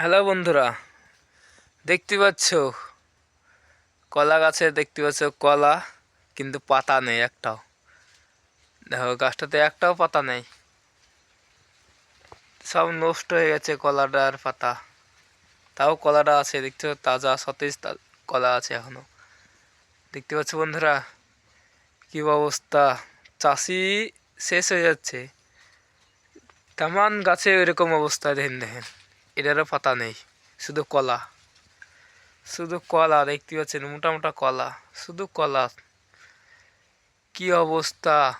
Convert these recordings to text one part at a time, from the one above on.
Hello বন্ধুরা, দেখতে পাচ্ছ? কলা গাছে দেখতে পাচ্ছ কলা, কিন্তু পাতা নেই একটাও। দেখো, গাছটাতে একটাও পাতা নেই। সব নষ্ট হয়ে গেছে কলাটার পাতা। তাও কলাটা আছে দেখছ তাজা সতেজ কলা আছে এখনও। দেখতে পাচ্ছ বন্ধুরা, কি অবস্থা? চাষি শেষ হয়ে যাচ্ছে। তেমন গাছে এরকম অবস্থা, দেখেন দেখেন। এটারও পাতা নেই। শুধু কলা। শুধু কলা, দেখতে পাচ্ছেন, মোটা মোটা কলা। শুধু কলা। কি অবস্থা?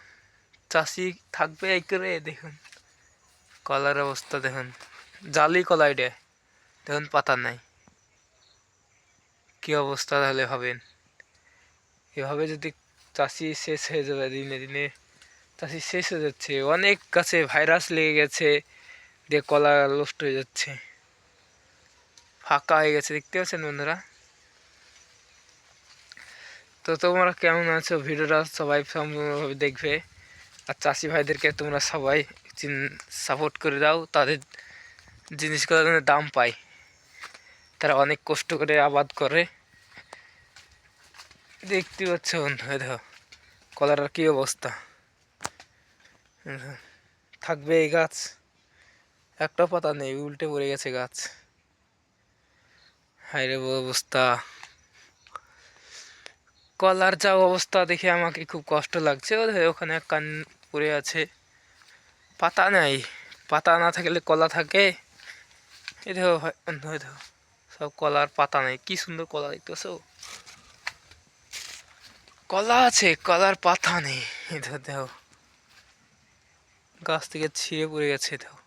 চাষি থাকবে এই করে, দেখুন। কলার অবস্থা, দেখুন। জালি কলা এটা। দেখুন, পাতা নাই। কি অবস্থা তাহলে ভাবেন? এভাবে যদি চাষি শেষ হয়ে যাবে দিনে দিনে, চাষি শেষ হয়ে যাচ্ছে। অনেক গাছে ভাইরাস লেগে গেছে, দিয়ে কলা নষ্ট হয়ে যাচ্ছে। ফাঁকা হয়ে গেছে, দেখতে পাচ্ছেন বন্ধুরা? তো তোমরা কেমন আছো? ভিডিওটা সবাই সম্পূর্ণভাবে দেখবে। আর চাষি ভাইদেরকে তোমরা সবাই সাপোর্ট করে দাও। তাদের জিনিসগুলো যেন দাম পায়। তারা অনেক কষ্ট করে আবাদ করে। দেখতে পাচ্ছ বন্ধু দেখো, কলার কি অবস্থা? থাকবে এই গাছ। একটা পাতা নেই, উল্টে পড়ে গেছে গাছ। হাইরে অবস্থা। কলার যা অবস্থা দেখে আমাকে খুব কষ্ট লাগছে। ওখানে এক কান পড়ে আছে। পাতা নাই। পাতা না থাকলে কলা থাকে। দেখো সব কলার পাতা নেই। কি সুন্দর কলা দেখতেছো? কলা আছে, কলার পাতা নেই। দেখো দেখো, গাছ থেকে ছিঁড়ে পড়ে গেছে, দেখো।